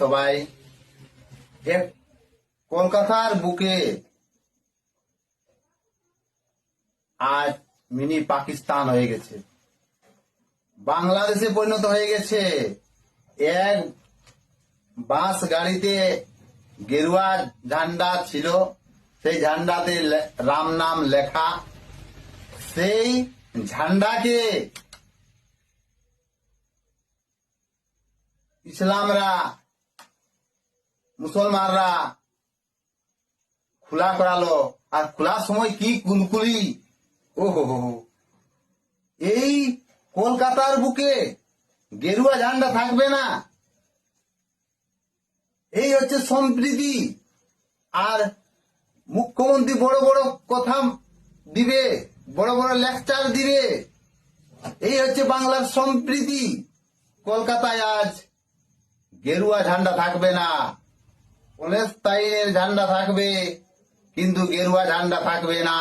সবাই। কলকাতার বুকে আজ মিনি পাকিস্তান হয়ে গেছে। বাংলাদেশে পরিণত হয়ে গেছে। এক বাস গাড়িতে গেরুয়া ঝান্ডা ছিল। সেই ঝান্ডাতে রাম নাম লেখা। সেই ঝান্ডাকে ইসলামরা মুসলমানরা খোলা করালো। আর খোলার সময় কি কুলকুলি ও হো। এই কলকাতার বুকে গেরুয়া ঝান্ডা থাকবে না। এই হচ্ছে সম্প্রীতি। আর মুখ্যমন্ত্রী বড় বড় কথা দিবে, বড় বড় লেকচার দিবে। এই হচ্ছে বাংলার সম্প্রীতি। কলকাতায় আজ গেরুয়া ঝান্ডা থাকবে না। পলেস্তাইনের ঝান্ডা থাকবে, কিন্তু গেরুয়া ঝান্ডা থাকবে না।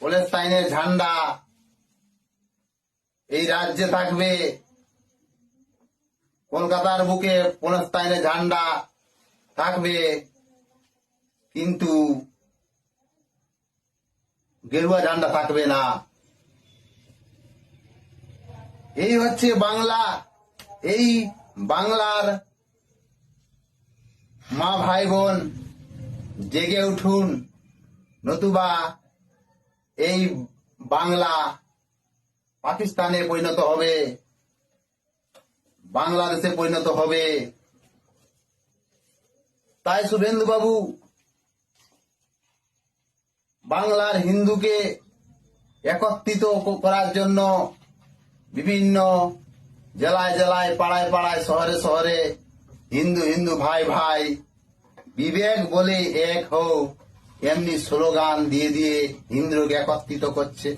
পলেস্তাইনের ঝান্ডা এই রাজ্যে থাকবে। কলকাতার বুকে পলেস্তাইনের ঝান্ডা থাকবে, কিন্তু গেরুয়া ঝান্ডা থাকবে না। এই হচ্ছে বাংলা। এই বাংলার মা ভাই বোন, জেগে উঠুন। নতুবা এই বাংলা পাকিস্তানে পরিণত হবে, বাংলাদেশে পরিণত হবে। তাই শুভেন্দু বাবু, বাংলার হিন্দুকে একত্রিত করার জন্য বিভিন্ন জেলায় জেলায়, পাড়ায় পাড়ায়, শহরে শহরে হিন্দু হিন্দু ভাই ভাই, বিবেক বলে এক হও। এমনি স্লোগান দিয়ে দিয়ে হিন্দুকে একত্রিত করছে।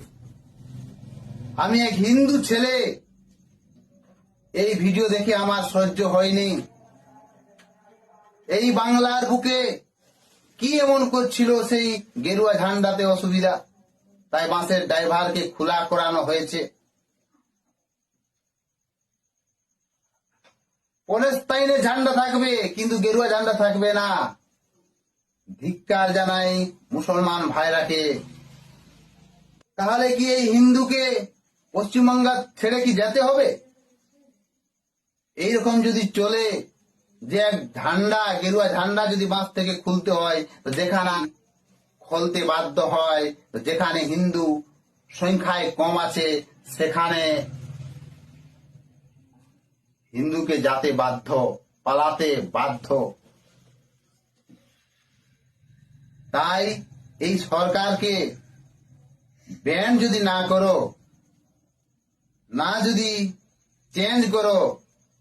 আমি এক হিন্দু ছেলে। এই ভিডিও দেখে আমার সহ্য হয়নি। এই বাংলার বুকে কি এমন করছিল সেই গেরুয়া ঝান্ডাতে অসুবিধা? তাই বাসের ড্রাইভারকে খোলা করানো হয়েছে। পলেস্তাইনে ঝান্ডা থাকবে, কিন্তু গেরুয়া ঝান্ডা থাকবে না। ধিক্কার জানাই মুসলমান ভাইরাকে। তাহলে কি এই হিন্দুকে পশ্চিমবঙ্গ ছেড়ে কি যেতে হবে? এইরকম যদি চলে, যে এক ঝান্ডা, গেরুয়া ঝান্ডা যদি বাঁশ থেকে খুলতে হয়, তো যেখানে খুলতে বাধ্য হয়, তো যেখানে হিন্দু সংখ্যায় কম আছে, সেখানে হিন্দুকে যাতে বাধ্য, পালাতে বাধ্য। তাই এই সরকারকে ব্যান যদি না করো, না যদি চেঞ্জ করো,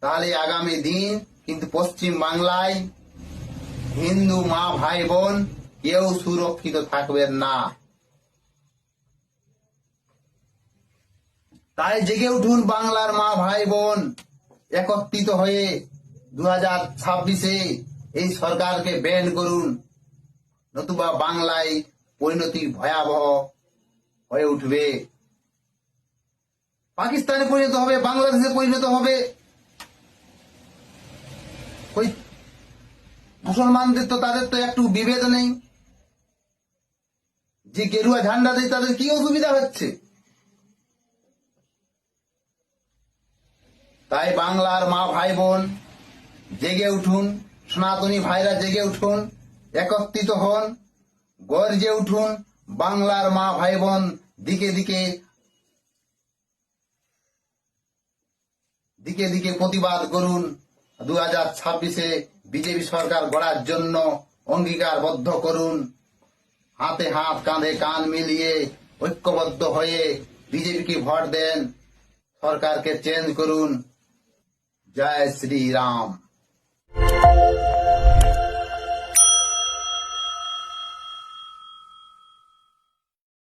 তাহলে আগামী দিন কিন্তু পশ্চিম বাংলায় হিন্দু মা, ভাই, বোন কেউ সুরক্ষিত থাকবেন না। তাই জেগে উঠুন বাংলার মা, ভাই, বোন। একত্রিত হয়ে দু হাজার ছাব্বিশে এই সরকারকে ব্যান করুন। নতুবা বাংলায় পরিণতি ভয়াবহ হয়ে উঠবে। পাকিস্তানে পরিণত হবে, বাংলাদেশে পরিণত হবে। ওই মুসলমানদের তো তাদের তো একটু বিভেদ নেই। যে গেরুয়া ঝান্ডা দেয় তাদের কি অসুবিধা হচ্ছে? তাই বাংলার মা ভাই বোন জেগে উঠুন, সনাতনী ভাইরা জেগে উঠুন, একত্রিত হন, গর্জে উঠুন বাংলার মা ভাই বোন দিকে দিকে দিকে দিকে প্রতিবাদ করুন দু হাজার ছাব্বিশে বিজেপি সরকার গড়ার জন্য অঙ্গীকারবদ্ধ করুন। হাতে হাত কাঁধে কান মিলিয়ে ঐক্যবদ্ধ হয়ে বিজেপিকে ভোট দেন, সরকারকে চেঞ্জ করুন। जय श्री राम